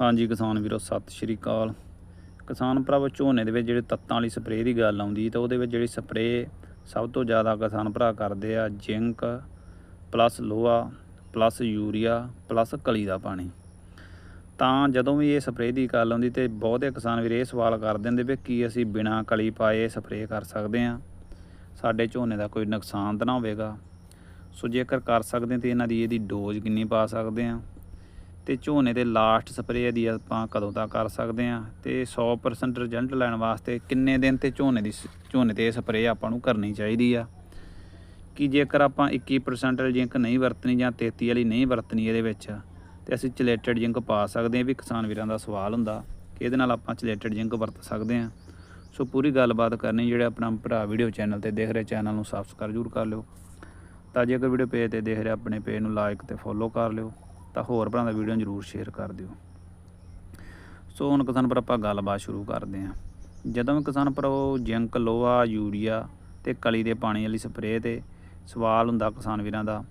ਹਾਂਜੀ, ਕਿਸਾਨ ਵੀਰੋ, ਸਤਿ ਸ਼੍ਰੀ ਅਕਾਲ। ਕਿਸਾਨ ਭਰਾਵੋ, ਝੋਨੇ ਦੇ ਵਿੱਚ ਜਿਹੜੇ ਤੱਤਾਂ ਵਾਲੀ ਸਪਰੇਅ ਦੀ ਗੱਲ ਆਉਂਦੀ, ਤਾਂ ਉਹਦੇ ਵਿੱਚ ਜਿਹੜੀ ਸਪਰੇਅ ਸਭ ਤੋਂ ਜ਼ਿਆਦਾ ਕਿਸਾਨ ਭਰਾ ਕਰਦੇ ਆ, ਜ਼ਿੰਕ ਪਲੱਸ ਲੋਹਾ, ਪਲੱਸ ਯੂਰੀਆ, ਪਲੱਸ ਕਲੀ ਦਾ ਪਾਣੀ। ਤਾਂ ਜਦੋਂ ਵੀ ਇਹ ਸਪਰੇਅ ਦੀ ਗੱਲ ਆਉਂਦੀ, ਤੇ ਬਹੁਤੇ ਕਿਸਾਨ ਵੀਰ ਇਹ ਸਵਾਲ ਕਰ ਦਿੰਦੇ ਵੀ ਕੀ ਅਸੀਂ ਬਿਨਾਂ ਕਲੀ ਪਾਏ ਸਪਰੇਅ ਕਰ ਸਕਦੇ ਹਾਂ ਸਾਡੇ ਝੋਨੇ ਦਾ ਕੋਈ ਨੁਕਸਾਨ ਤਾਂ ਨਾ ਹੋਵੇਗਾ। ਸੋ ਜੇਕਰ ਕਰ ਸਕਦੇ ਹਾਂ ਤੇ ਇਹਨਾਂ ਦੀ ਇਹਦੀ ਡੋਜ਼ ਕਿੰਨੀ ਪਾ ਸਕਦੇ ਹਾਂ ਤੇ ਝੋਨੇ ਦੇ ਲਾਸਟ ਸਪਰੇਅ ਦੀ ਆਪਾਂ ਕਦੋਂ ਤੱਕ ਕਰ ਸਕਦੇ ਹਾਂ ਤੇ 100% ਰਿਜ਼ਲਟ ਲੈਣ ਵਾਸਤੇ ਕਿੰਨੇ ਦਿਨ ਤੇ ਝੋਨੇ ਦੀ ਸ- ਝੋਨੇ ਤੇ ਸਪਰੇਅ ਆਪਾਂ ਨੂੰ ਕਰਨੀ ਚਾਹੀਦੀ ਆ? ਕਿ ਜੇਕਰ ਆਪਾਂ 21% ਜਿੰਕ ਨਹੀਂ ਵਰਤਣੀ ਜਾਂ 33 ਵਾਲੀ ਨਹੀਂ ਵਰਤਣੀ ਇਹਦੇ ਵਿੱਚ, ਤੇ ਅਸੀਂ ਚਲੇਟਡ ਜਿੰਕ ਪਾ ਸਕਦੇ ਹਾਂ ਵੀ ਕਿਸਾਨ ਵੀਰਾਂ ਦਾ ਸਵਾਲ ਹੁੰਦਾ, ਕਿ ਇਹਦੇ ਨਾਲ ਆਪਾਂ ਚਲੇਟਡ ਜਿੰਕ ਵਰਤ ਸਕਦੇ ਹਾਂ। ਸੋ ਪੂਰੀ ਗੱਲਬਾਤ ਕਰਨੀ ਜਿਹੜੇ ਆਪਣਾ ਭਰਾ ਵੀਡੀਓ ਚੈਨਲ ਤੇ ਦੇਖ ਰਹੇ ਚੈਨਲ ਨੂੰ ਸਬਸਕ੍ਰਾਈਬ ਜ਼ਰੂਰ ਕਰ ਲਿਓ। ਤਾਂ ਜੇਕਰ ਵੀਡੀਓ ਪੇਜ ਤੇ ਦੇਖ ਰਹੇ, ਆਪਣੇ ਪੇਜ ਨੂੰ ਲਾਈਕ ਤੇ ਫੋਲੋ ਕਰ ਲਿਓ। ਤਾਂ ਹੋਰ ਭਰਾ ਦਾ ਵੀਡੀਓ ਜ਼ਰੂਰ ਸ਼ੇਅਰ ਕਰ ਦਿਓ। ਸੋ ਹੁਣ ਕਿਸਾਨ ਭਰਾ, ਆਪਾਂ ਗੱਲਬਾਤ ਸ਼ੁਰੂ ਕਰਦੇ ਹਾਂ। ਜਦੋਂ ਵੀ ਕਿਸਾਨ ਭਰਾ, ਉਹ ਜਿੰਕ, ਲੋਹਾ, ਯੂਰੀਆ ਤੇ ਕਲੀ ਦੇ ਪਾਣੀ ਵਾਲੀ ਸਪਰੇਅ ਤੇ ਸਵਾਲ ਹੁੰਦਾ ਕਿਸਾਨ ਵੀਰਾਂ ਦਾ,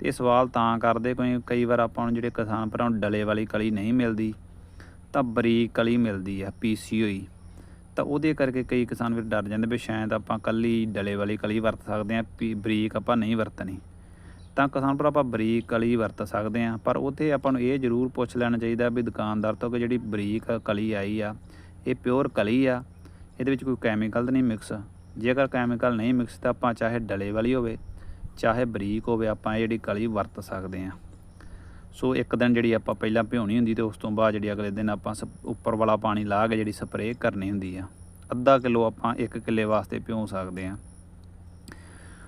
ਤੇ ਇਹ ਸਵਾਲ ਤਾਂ ਕਰਦੇ ਕੋਈ, ਕਈ ਵਾਰ ਆਪਾਂ ਨੂੰ ਜਿਹੜੇ ਕਿਸਾਨ ਭਰਾ ਨੂੰ ਡਲੇ ਵਾਲੀ ਕਲੀ ਨਹੀਂ ਮਿਲਦੀ, ਤਾਂ ਬਰੀਕ ਕਲੀ ਮਿਲਦੀ ਆ, ਪੀਸੀ ਹੋਈ। ਤਾਂ ਉਹਦੇ ਕਰਕੇ ਕਈ ਕਿਸਾਨ ਵੀਰ ਡਰ ਜਾਂਦੇ ਵੀ ਸ਼ਾਇਦ ਆਪਾਂ ਕੱਲੀ ਡਲੇ ਵਾਲੀ ਕਲੀ ਵਰਤ ਸਕਦੇ ਹਾਂ ਪੀ- ਬਰੀਕ ਆਪਾਂ ਨਹੀਂ ਵਰਤਣੀ। ਤਾਂ ਕਿਸਾਨ ਭਰਾ ਆਪਾਂ ਬਰੀਕ ਕਲੀ ਵਰਤ ਸਕਦੇ ਹਾਂ, ਪਰ ਉੱਥੇ ਆਪਾਂ ਨੂੰ ਇਹ ਜ਼ਰੂਰ ਪੁੱਛ ਲੈਣਾ ਚਾਹੀਦਾ ਵੀ ਦੁਕਾਨਦਾਰ ਤੋਂ ਕਿ ਜਿਹੜੀ ਬਰੀਕ ਕਲੀ ਆਈ ਆ, ਇਹ ਪਿਓਰ ਕਲੀ ਆ, ਇਹਦੇ ਵਿੱਚ ਕੋਈ ਕੈਮੀਕਲ ਤਾਂ ਨਹੀਂ ਮਿਕਸ ਜੇਕਰ ਕੈਮੀਕਲ ਨਹੀਂ ਮਿਕਸ ਤਾਂ ਆਪਾਂ ਚਾਹੇ ਡਲੇ ਵਾਲੀ ਹੋਵੇ, ਚਾਹੇ ਬਰੀਕ ਹੋਵੇ, ਆਪਾਂ ਇਹ ਜਿਹੜੀ ਕਲੀ ਵਰਤ ਸਕਦੇ ਹਾਂ। ਸੋ ਇੱਕ ਦਿਨ ਜਿਹੜੀ ਆਪਾਂ ਪਹਿਲਾਂ ਭਿਉਣੀ ਹੁੰਦੀ ਤੇ ਉਸ ਤੋਂ ਬਾਅਦ ਜਿਹੜੀ ਅਗਲੇ ਦਿਨ ਆਪਾਂ ਸਪ- ਉੱਪਰ ਵਾਲਾ ਪਾਣੀ ਲਾ ਕੇ ਜਿਹੜੀ ਸਪਰੇਅ ਕਰਨੀ ਹੁੰਦੀ ਆ, ਅੱਧਾ ਕਿਲੋ ਆਪਾਂ 1 ਕਿੱਲੇ ਵਾਸਤੇ ਭਿਉਂ ਸਕਦੇ ਹਾਂ।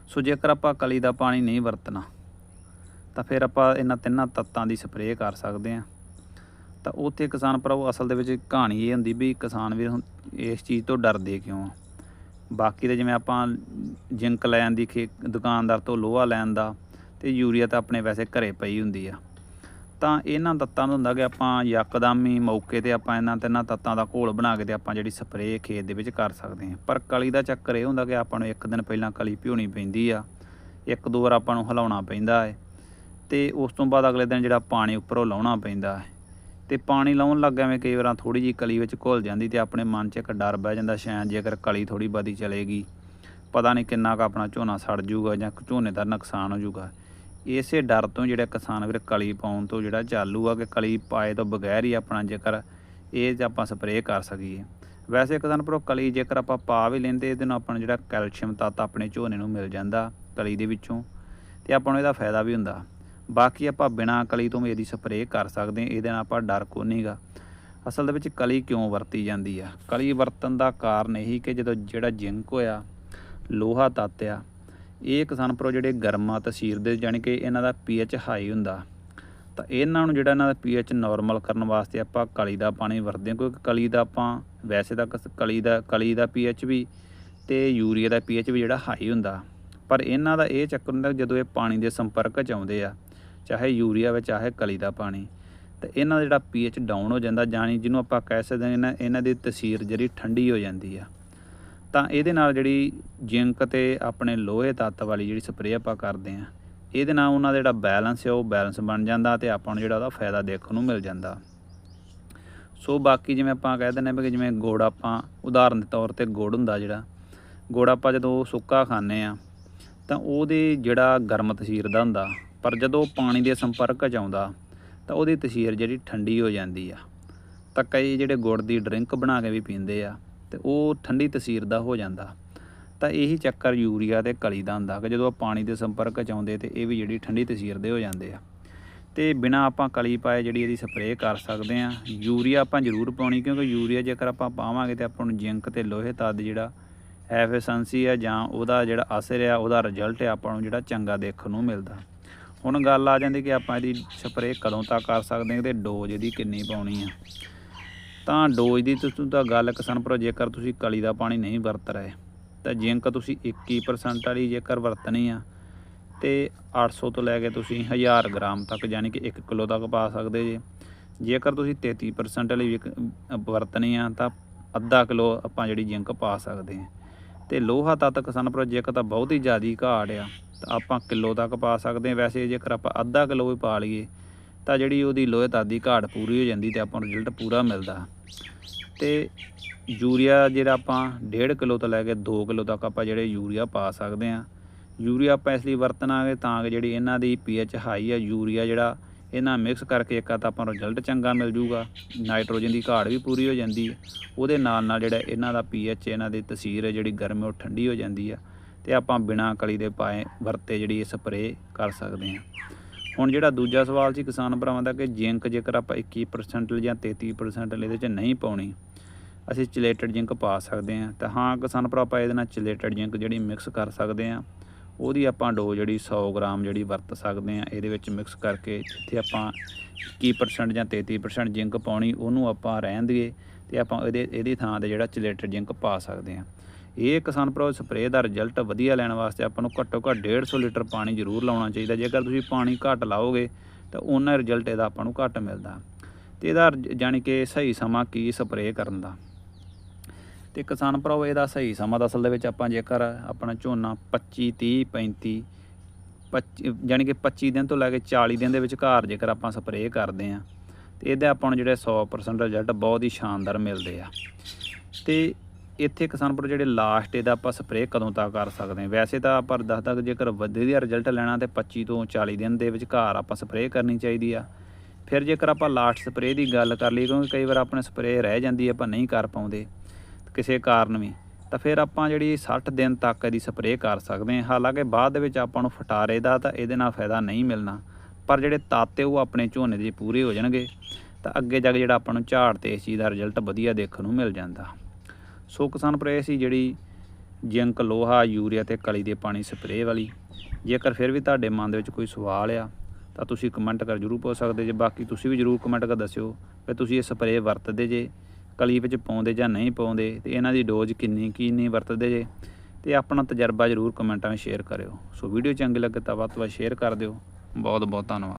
ਸੋ ਜੇਕਰ ਆਪਾਂ ਕਲੀ ਦਾ ਪਾਣੀ ਨਹੀਂ ਵਰਤਣਾ, ਤਾਂ ਫਿਰ ਆਪਾਂ ਇਹਨਾਂ ਤਿੰਨਾਂ ਤੱਤਾਂ ਦੀ ਸਪਰੇਅ ਕਰ ਸਕਦੇ ਹਾਂ। ਤਾਂ ਉੱਥੇ ਕਿਸਾਨ ਭਰਾਵੋ ਅਸਲ ਦੇ ਵਿੱਚ ਕਹਾਣੀ ਇਹ ਹੁੰਦੀ ਵੀ ਕਿਸਾਨ ਵੀਰ ਹੁਣ ਇਸ ਚੀਜ਼ ਤੋਂ ਡਰਦੇ ਕਿਉਂ ਆ? ਬਾਕੀ ਤਾਂ ਜਿਵੇਂ ਆਪਾਂ ਜਿੰਕ ਲੈਣ ਦੀ ਖੇ, ਦੁਕਾਨਦਾਰ ਤੋਂ ਲੋਹਾ ਲੈਣ ਦਾ, ਤੇ ਯੂਰੀਆ ਤਾਂ ਆਪਣੇ ਵੈਸੇ ਘਰੇ ਪਈ ਹੁੰਦੀ ਆ। ਤਾਂ ਇਹਨਾਂ ਤੱਤਾਂ ਦਾ ਹੁੰਦਾ ਕਿ ਆਪਾਂ ਯਕਦਮ ਹੀ ਮੌਕੇ ਤੇ ਆਪਾਂ ਇਹਨਾਂ ਤਿੰਨਾਂ ਤੱਤਾਂ ਦਾ ਘੋਲ ਬਣਾ ਕੇ ਤੇ ਆਪਾਂ ਜਿਹੜੀ ਸਪਰੇਅ ਖੇਤ ਦੇ ਵਿੱਚ ਕਰ ਸਕਦੇ ਹਾਂ। ਪਰ ਕਲੀ ਦਾ ਚੱਕਰ ਇਹ ਹੁੰਦਾ ਕਿ ਆਪਾਂ ਨੂੰ ਇੱਕ ਦਿਨ ਪਹਿਲਾਂ ਕਲੀ ਭਿਉਣੀ ਪੈਂਦੀ ਆ, ਇੱਕ ਦੋ ਵਾਰ ਆਪਾਂ ਨੂੰ ਹਿਲਾਉਣਾ ਪੈਂਦਾ ਹੈ ਤੇ ਉਸ ਤੋਂ ਬਾਅਦ ਅਗਲੇ ਦਿਨ ਜਿਹੜਾ ਪਾਣੀ ਉੱਪਰੋਂ ਲਾਉਣਾ ਪੈਂਦਾ ਹੈ। ਤੇ ਪਾਣੀ ਲਾਉਣ ਲੱਗਾ ਐਵੇਂ ਕਈ ਵਾਰਾਂ ਥੋੜੀ ਜੀ ਕਲੀ ਵਿੱਚ ਘੁਲ ਜਾਂਦੀ ਤੇ ਆਪਣੇ ਮਨ 'ਚ ਇੱਕ ਡਰ ਬਹਿ ਜਾਂਦਾ ਸ਼ਾਇਦ ਜੇਕਰ ਕਲੀ ਥੋੜੀ ਬਾਦੀ ਚਲੇਗੀ, ਪਤਾ ਨਹੀਂ ਕਿੰਨਾ ਕੁ ਆਪਣਾ ਝੋਨਾ ਸੜ ਜੂਗਾ ਜਾਂ ਝੋਨੇ ਦਾ ਨੁਕਸਾਨ ਹੋ ਜੂਗਾ ਇਸੇ ਡਰ ਤੋਂ ਜਿਹੜਾ ਕਿਸਾਨ ਵੀਰ ਕਲੀ ਪਾਉਣ ਤੋਂ ਜਿਹੜਾ ਚਾਲੂ ਆ ਕਿ ਕਲੀ ਪਾਏ ਤੋਂ ਬਗੈਰ ਹੀ ਆਪਣਾ ਜੇਕਰ ਇਹ 'ਚ ਆਪਾਂ ਸਪਰੇਅ ਕਰ ਸਕੀਏ। ਵੈਸੇ ਕਿਸਾਨ ਭਰੋ ਕਲੀ ਜੇਕਰ ਆਪਾਂ ਪਾ ਵੀ ਲੈਂਦੇ, ਇਹਦੇ ਨਾਲ ਆਪਾਂ ਜਿਹੜਾ ਕੈਲਸ਼ੀਅਮ ਤੱਤ ਆਪਣੇ ਝੋਨੇ ਨੂੰ ਮਿਲ ਜਾਂਦਾ ਕਲੀ ਦੇ ਵਿੱਚੋਂ ਤੇ ਆਪਾਂ ਨੂੰ ਇਹਦਾ ਫਾਇਦਾ ਵੀ ਹੁੰਦਾ। ਬਾਕੀ ਆਪਾਂ ਬਿਨਾਂ ਕਲੀ ਤੋਂ ਵੀ ਇਹਦੀ ਸਪਰੇਅ ਕਰ ਸਕਦੇ ਹਾਂ ਇਹਦੇ ਨਾਲ ਆਪਾਂ ਡਰ ਕੋ ਨਹੀਂਗਾ ਅਸਲ ਦੇ ਵਿੱਚ ਕਲੀ ਕਿਉਂ ਵਰਤੀ ਜਾਂਦੀ ਆ? ਕਲੀ ਵਰਤਨ ਦਾ ਕਾਰਨ ਇਹੀ ਕਿ ਜਦੋਂ ਜਿਹੜਾ ਜਿੰਕ ਹੋਇਆ, ਲੋਹਾ ਤੱਤ ਆ ਇਹ ਕਿਸਾਨ ਪ੍ਰੋ ਜਿਹੜੇ ਗਰਮਾ ਤਸੀਰ ਦੇ, ਜਾਣੀ ਕਿ ਇਹਨਾਂ ਦਾ ਪੀਐਚ ਹਾਈ ਹੁੰਦਾ। ਤਾਂ ਇਹਨਾਂ ਨੂੰ ਜਿਹੜਾ ਇਹਨਾਂ ਦਾ ਪੀਐਚ ਨਾਰਮਲ ਕਰਨ ਵਾਸਤੇ ਆਪਾਂ ਕਲੀ ਦਾ ਪਾਣੀ ਵਰਤਦੇ ਹਾਂ, ਕਿਉਂਕਿ ਕਲੀ ਦਾ ਆਪਾਂ ਵੈਸੇ ਤਾਂ ਕਲੀ ਦਾ ਕਲੀ ਦਾ ਪੀਐਚ ਵੀ ਤੇ ਯੂਰੀਆ ਦਾ ਪੀਐਚ ਵੀ ਜਿਹੜਾ ਹਾਈ ਹੁੰਦਾ। ਪਰ ਇਹਨਾਂ ਦਾ ਇਹ ਚੱਕਰ ਹੁੰਦਾ ਜਦੋਂ ਇਹ ਪਾਣੀ ਦੇ ਸੰਪਰਕ 'ਚ ਆਉਂਦੇ ਆ, ਚਾਹੇ ਯੂਰੀਆ ਵਿੱਚ, ਚਾਹੇ ਕਲੀ ਦਾ ਪਾਣੀ, ਤੇ ਇਹਨਾਂ ਦਾ ਜਿਹੜਾ ਪੀਐਚ ਡਾਊਨ ਹੋ ਜਾਂਦਾ ਜਾਨੀ ਜਿਹਨੂੰ ਆਪਾਂ ਕਹਿ ਸਕਦੇ ਹਾਂ ਇਹਨਾਂ ਇਹਨਾਂ ਦੀ ਤਸੀਰ ਜਿਹੜੀ ਠੰਡੀ ਹੋ ਜਾਂਦੀ ਆ। ਤਾਂ ਇਹਦੇ ਨਾਲ ਜਿਹੜੀ ਜਿੰਕ ਤੇ ਆਪਣੇ ਲੋਹੇ ਤੱਤ ਵਾਲੀ ਜਿਹੜੀ ਸਪਰੇਅ ਆਪਾਂ ਕਰਦੇ ਆ ਇਹਦੇ ਨਾਲ ਉਹਨਾਂ ਦਾ ਜਿਹੜਾ ਬੈਲੈਂਸ ਹੈ ਉਹ ਬੈਲੈਂਸ ਬਣ ਜਾਂਦਾ ਤੇ ਆਪਾਂ ਨੂੰ ਜਿਹੜਾ ਉਹਦਾ ਫਾਇਦਾ ਦੇਖਣ ਨੂੰ ਮਿਲ ਜਾਂਦਾ। ਸੋ ਬਾਕੀ ਜਿਵੇਂ ਆਪਾਂ ਕਹਿ ਦਿੰਦੇ ਹਾਂ ਵੀ ਜਿਵੇਂ ਗੁੜ ਆਪਾਂ, ਉਦਾਹਰਨ ਦੇ ਤੌਰ ਤੇ ਗੁੜ ਹੁੰਦਾ ਜਿਹੜਾ, ਗੁੜ ਆਪਾਂ ਜਦੋਂ ਸੁੱਕਾ ਖਾਂਦੇ ਆ ਤਾਂ ਉਹਦੇ ਜਿਹੜਾ ਗਰਮ ਤਸੀਰ ਦਾ ਹੁੰਦਾ, ਪਰ ਜਦੋਂ ਪਾਣੀ ਦੇ ਸੰਪਰਕ 'ਚ ਆਉਂਦਾ, ਤਾਂ ਉਹਦੀ ਤਸੀਰ ਜਿਹੜੀ ਠੰਡੀ ਹੋ ਜਾਂਦੀ ਆ। ਤਾਂ ਕਈ ਜਿਹੜੇ ਗੁੜ ਦੀ ਡਰਿੰਕ ਬਣਾ ਕੇ ਵੀ ਪੀਂਦੇ ਆ, ਤੇ ਉਹ ਠੰਡੀ ਤਸੀਰ ਦਾ ਹੋ ਜਾਂਦਾ। ਤਾਂ ਇਹੀ ਚੱਕਰ ਯੂਰੀਆ ਤੇ ਕਲੀ ਦਾ ਹੁੰਦਾ ਕਿ ਜਦੋਂ ਉਹ ਪਾਣੀ ਦੇ ਸੰਪਰਕ 'ਚ ਆਉਂਦੇ ਤੇ ਇਹ ਵੀ ਜਿਹੜੀ ਠੰਡੀ ਤਸੀਰ ਦੇ ਹੋ ਜਾਂਦੇ ਆ। ਤੇ ਬਿਨਾ ਆਪਾਂ ਕਲੀ ਪਾਏ ਜਿਹੜੀ ਇਹਦੀ ਸਪਰੇਅ ਕਰ ਸਕਦੇ ਆ, ਯੂਰੀਆ ਆਪਾਂ ਜ਼ਰੂਰ ਪਾਉਣੀ ਕਿਉਂਕਿ ਯੂਰੀਆ ਜੇਕਰ ਆਪਾਂ ਪਾਵਾਂਗੇ ਤੇ ਆਪਾਂ ਨੂੰ ਜ਼ਿੰਕ ਤੇ ਲੋਹੇ ਤੱਤ ਜਿਹੜਾ ਐਫੀਸ਼ੈਂਸੀ ਆ ਜਾਂ ਉਹਦਾ ਜਿਹੜਾ ਅਸਰ ਆ, ਉਹਦਾ ਰਿਜ਼ਲਟ ਆਪਾਂ ਨੂੰ ਜਿਹੜਾ ਚੰਗਾ ਦੇਖਣ ਨੂੰ ਮਿਲਦਾ। ਹੁਣ ਗੱਲ ਆ ਜਾਂਦੀ ਕਿ ਆਪਾਂ ਇਹਦੀ ਸਪਰੇਅ ਕਦੋਂ ਤੱਕ ਕਰ ਸਕਦੇ ਹਾਂ ਤੇ ਡੋਜ਼ ਇਹਦੀ ਕਿੰਨੀ ਪਾਉਣੀ ਆ। ਤਾਂ ਡੋਜ਼ ਦੀ ਤੁਸੀਂ ਤਾਂ ਗੱਲ ਕਿਸਾਨ ਭਰਾ, ਜੇਕਰ ਤੁਸੀਂ ਕਲੀ ਦਾ ਪਾਣੀ ਨਹੀਂ ਵਰਤ ਰਹੇ ਤਾਂ ਜ਼ਿੰਕ ਤੁਸੀਂ 21% ਵਾਲੀ ਜੇਕਰ ਵਰਤਣੀ ਆ, ਤੇ 800 ਤੋਂ ਲੈ ਕੇ ਤੁਸੀਂ 1000 ਗ੍ਰਾਮ ਤੱਕ ਯਾਨੀ ਕਿ 1 ਕਿਲੋ ਤੱਕ ਪਾ ਸਕਦੇ ਜੇ। ਜੇਕਰ ਤੁਸੀਂ 33% ਵਾਲੀ ਵਿਕ- ਵਰਤਣੀ ਆ, ਤਾਂ ਅੱਧਾ ਕਿਲੋ ਆਪਾਂ ਜਿਹੜੀ ਜ਼ਿੰਕ ਪਾ ਸਕਦੇ ਹਾਂ ਤੇ ਲੋਹਾ ਤੱਤ ਕਿਸਾਨ ਪਰ ਜੇਕਰ ਤਾਂ ਬਹੁਤ ਹੀ ਜ਼ਿਆਦੀ ਘਾਟ ਆ, ਤਾਂ ਆਪਾਂ ਕਿਲੋ ਤੱਕ ਪਾ ਸਕਦੇ ਹਾਂ ਵੈਸੇ ਜੇਕਰ ਆਪਾਂ ਅੱਧਾ ਕਿਲੋ ਵੀ ਪਾ ਲਈਏ, ਤਾਂ ਜਿਹੜੀ ਉਹਦੀ ਲੋਹੇ ਤੱਤ ਦੀ ਘਾਟ ਪੂਰੀ ਹੋ ਜਾਂਦੀ ਤੇ ਆਪਾਂ ਨੂੰ ਰਿਜ਼ਲਟ ਪੂਰਾ ਮਿਲਦਾ। ਤੇ ਯੂਰੀਆ ਜਿਹੜਾ ਆਪਾਂ 1.5 ਕਿਲੋ ਤੋਂ ਲੈ ਕੇ 2 ਕਿਲੋ ਤੱਕ ਆਪਾਂ ਜਿਹੜੇ ਯੂਰੀਆ ਪਾ ਸਕਦੇ ਆ ਯੂਰੀਆ ਆਪਾਂ ਇਸ ਲਈ ਵਰਤਣਾਗੇ ਤਾਂ ਕਿ ਜਿਹੜੀ ਇਹਨਾਂ ਦੀ ਪੀਐਚ ਹਾਈ ਆ, ਯੂਰੀਆ ਜਿਹੜਾ ਇਹਨਾਂ ਮਿਕਸ ਕਰਕੇ ਇੱਕ ਤਾਂ ਆਪਾਂ ਨੂੰ ਰਿਜ਼ਲਟ ਚੰਗਾ ਮਿਲ ਜੂਗਾ। ਨਾਈਟ੍ਰੋਜਨ ਦੀ ਘਾਟ ਵੀ ਪੂਰੀ ਹੋ ਜਾਂਦੀ ਹੈ। ਉਹਦੇ ਨਾਲ ਨਾਲ ਜਿਹੜਾ ਇਹਨਾਂ ਦਾ ਪੀਐਚ ਇਹਨਾਂ ਦੀ ਤਸੀਰ ਹੈ ਜਿਹੜੀ ਗਰਮ ਉਹ ਠੰਡੀ ਹੋ ਜਾਂਦੀ ਆ ਤੇ ਆਪਾਂ ਬਿਨਾਂ ਕਲੀ ਦੇ ਪਾਏ ਵਰਤੇ ਜਿਹੜੀ ਇਹ ਸਪਰੇਅ ਕਰ ਸਕਦੇ ਹਾਂ। ਹੁਣ ਜਿਹੜਾ ਦੂਜਾ ਸਵਾਲ ਸੀ ਕਿਸਾਨ ਭਰਾਵਾਂ ਦਾ ਕਿ ਜਿੰਕ ਜੇਕਰ ਆਪਾਂ 21% ਜਾਂ 33% ਇਹਦੇ ਚ ਨਹੀਂ ਪਾਉਣੀ ਅਸੀਂ ਚਿਲੇਟਡ ਜਿੰਕ ਪਾ ਸਕਦੇ ਹਾਂ। ਤਾਂ ਹਾਂ, ਕਿਸਾਨ ਭਰਾ, ਆਪਾਂ ਇਹਦੇ ਨਾਲ ਚਿਲੇਟਡ ਜਿੰਕ ਜਿਹੜੀ ਮਿਕਸ ਕਰ ਸਕਦੇ ਹਾਂ। ਉਹਦੀ ਆਪਾਂ ਡੋ ਜਿਹੜੀ 100 ਗ੍ਰਾਮ ਜਿਹੜੀ ਵਰਤ ਸਕਦੇ ਹਾਂ। ਇਹਦੇ ਵਿੱਚ ਮਿਕਸ ਕਰਕੇ ਜਿੱਥੇ ਆਪਾਂ 21% ਜਾਂ 33% ਜਿੰਕ ਪਾਉਣੀ, ਉਹਨੂੰ ਆਪਾਂ ਰਹਿਣ ਦਈਏ ਤੇ ਆਪਾਂ ਇਹਦੇ, ਇਹਦੀ ਥਾਂ ਤੇ ਜਿਹੜਾ ਚਿਲੇਟਡ ਜਿੰਕ ਪਾ ਸਕਦੇ ਹਾਂ। ਇਹ ਕਿਸਾਨ ਭਰਾ ਸਪਰੇਅ ਦਾ ਰਿਜ਼ਲਟ ਵਧੀਆ ਲੈਣ ਵਾਸਤੇ ਆਪਾਂ ਨੂੰ ਘੱਟੋ ਘੱਟ 150 ਲੀਟਰ ਪਾਣੀ ਜ਼ਰੂਰ ਲਾਉਣਾ ਚਾਹੀਦਾ। ਜੇਕਰ ਤੁਸੀਂ ਪਾਣੀ ਘੱਟ ਲਾਓਗੇ, ਤਾਂ ਉਹਨਾਂ ਰਿਜ਼ਲਟ ਇਹਦਾ ਆਪਾਂ ਨੂੰ ਘੱਟ ਮਿਲਦਾ। ਤੇ ਇਹਦਾ ਜਾਨੀ ਕਿ ਸਹੀ ਸਮਾਂ ਕੀ ਸਪਰੇਅ ਕਰਨ ਦਾ? ਤੇ ਕਿਸਾਨ ਭਰਾਓ, ਇਹਦਾ ਸਹੀ ਸਮਾਂ ਦਾ ਅਸਲ ਦੇ ਵਿੱਚ ਆਪਾਂ ਜੇਕਰ ਆਪਣਾ ਝੋਨਾ 25 30 35 25 ਜਾਨੀ ਕਿ 25 ਦਿਨ ਤੋਂ ਲੈ ਕੇ 40 ਦਿਨ ਦੇ ਵਿਚਕਾਰ ਜੇਕਰ ਆਪਾਂ ਸਪਰੇਅ ਕਰਦੇ ਆ ਤੇ ਇਹਦੇ ਆਪਾਂ ਨੂੰ ਜਿਹੜੇ 100% ਰਿਜ਼ਲਟ ਬਹੁਤ ਹੀ ਸ਼ਾਨਦਾਰ ਮਿਲਦੇ ਆ। ਤੇ ਇੱਥੇ ਕਿਸਾਨਪੁਰ ਜਿਹੜੇ ਲਾਸਟ ਇਹਦਾ ਆਪਾਂ ਸਪਰੇਅ ਕਦੋਂ ਤੱਕ ਕਰ ਸਕਦੇ ਹਾਂ? ਵੈਸੇ ਤਾਂ ਆਪਾਂ ਦੱਸਦਾ ਕਿ ਜੇਕਰ ਵਧੀਆ ਰਿਜ਼ਲਟ ਲੈਣਾ ਤੇ 25 ਤੋਂ 40 ਦਿਨ ਦੇ ਵਿਚਕਾਰ ਆਪਾਂ ਸਪਰੇਅ ਕਰਨੀ ਚਾਹੀਦੀ ਆ। ਫਿਰ ਜੇਕਰ ਆਪਾਂ ਲਾਸਟ ਸਪਰੇਅ ਦੀ ਗੱਲ ਕਰ ਲਈ ਕਿਉਂਕਿ ਕਈ ਵਾਰ ਆਪਣੇ ਸਪਰੇਅ ਰਹਿ ਜਾਂਦੀ ਆਪਾਂ ਨਹੀਂ ਕਰ ਪਾਉਂਦੇ। ਕਿਸੇ ਕਾਰਨ ਵੀ, ਤਾਂ ਫਿਰ ਆਪਾਂ ਜਿਹੜੀ 60 ਦਿਨ ਤੱਕ ਇਹਦੀ ਸਪਰੇਅ ਕਰ ਸਕਦੇ ਹਾਂ। ਹਾਲਾਂਕਿ ਬਾਅਦ ਦੇ ਵਿੱਚ ਆਪਾਂ ਨੂੰ ਫਟਾਰੇ ਦਾ ਤਾਂ ਇਹਦੇ ਨਾਲ ਫਾਇਦਾ ਨਹੀਂ ਮਿਲਣਾ, ਪਰ ਜਿਹੜੇ ਤਾਤੇ ਉਹ ਆਪਣੇ ਝੋਨੇ ਦੇ ਪੂਰੇ ਹੋ ਜਾਣਗੇ, ਤਾਂ ਅੱਗੇ ਜਾ ਕੇ ਜਿਹੜਾ ਆਪਾਂ ਨੂੰ ਝਾੜ ਤੇ ਇਸ ਚੀਜ਼ ਦਾ ਰਿਜ਼ਲਟ ਵਧੀਆ ਦੇਖਣ ਨੂੰ ਮਿਲ ਜਾਂਦਾ। ਸੋ ਕਿਸਾਨ ਭਰਾ ਸੀ ਜਿਹੜੀ ਜਿੰਕ, ਲੋਹਾ, ਯੂਰੀਆ ਤੇ ਕਲੀ ਦੇ ਪਾਣੀ ਸਪਰੇਅ ਵਾਲੀ। ਜੇਕਰ ਫਿਰ ਵੀ ਤੁਹਾਡੇ ਮਨ ਦੇ ਵਿੱਚ ਕੋਈ ਸਵਾਲ ਆ, ਤਾਂ ਤੁਸੀਂ ਕਮੈਂਟ ਕਰ ਜਰੂਰ ਪੁੱਛ ਸਕਦੇ ਜੇ। ਬਾਕੀ ਤੁਸੀਂ ਵੀ ਜਰੂਰ ਕਮੈਂਟ ਕਰ ਦੱਸਿਓ ਕਿ ਤੁਸੀਂ ਇਹ ਸਪਰੇਅ ਵਰਤਦੇ ਜੇ ਕਲੀ ਵਿੱਚ ਪਾਉਂਦੇ ਜਾਂ ਨਹੀਂ ਪਾਉਂਦੇ ਤੇ ਇਹਨਾਂ ਦੀ ਡੋਜ਼ ਕਿੰਨੀ ਕਿੰਨੀ ਵਰਤਦੇ ਜੇ ਤੇ ਆਪਣਾ ਤਜਰਬਾ ਜਰੂਰ ਕਮੈਂਟਾਂ ਵਿੱਚ ਸ਼ੇਅਰ ਕਰਿਓ। ਸੋ ਵੀਡੀਓ ਚੰਗੀ ਲੱਗੇ ਤਾਂ ਵੱਧ ਤੋਂ ਵੱਧ ਸ਼ੇਅਰ ਕਰ ਦਿਓ। ਬਹੁਤ ਬਹੁਤ ਧੰਨਵਾਦ।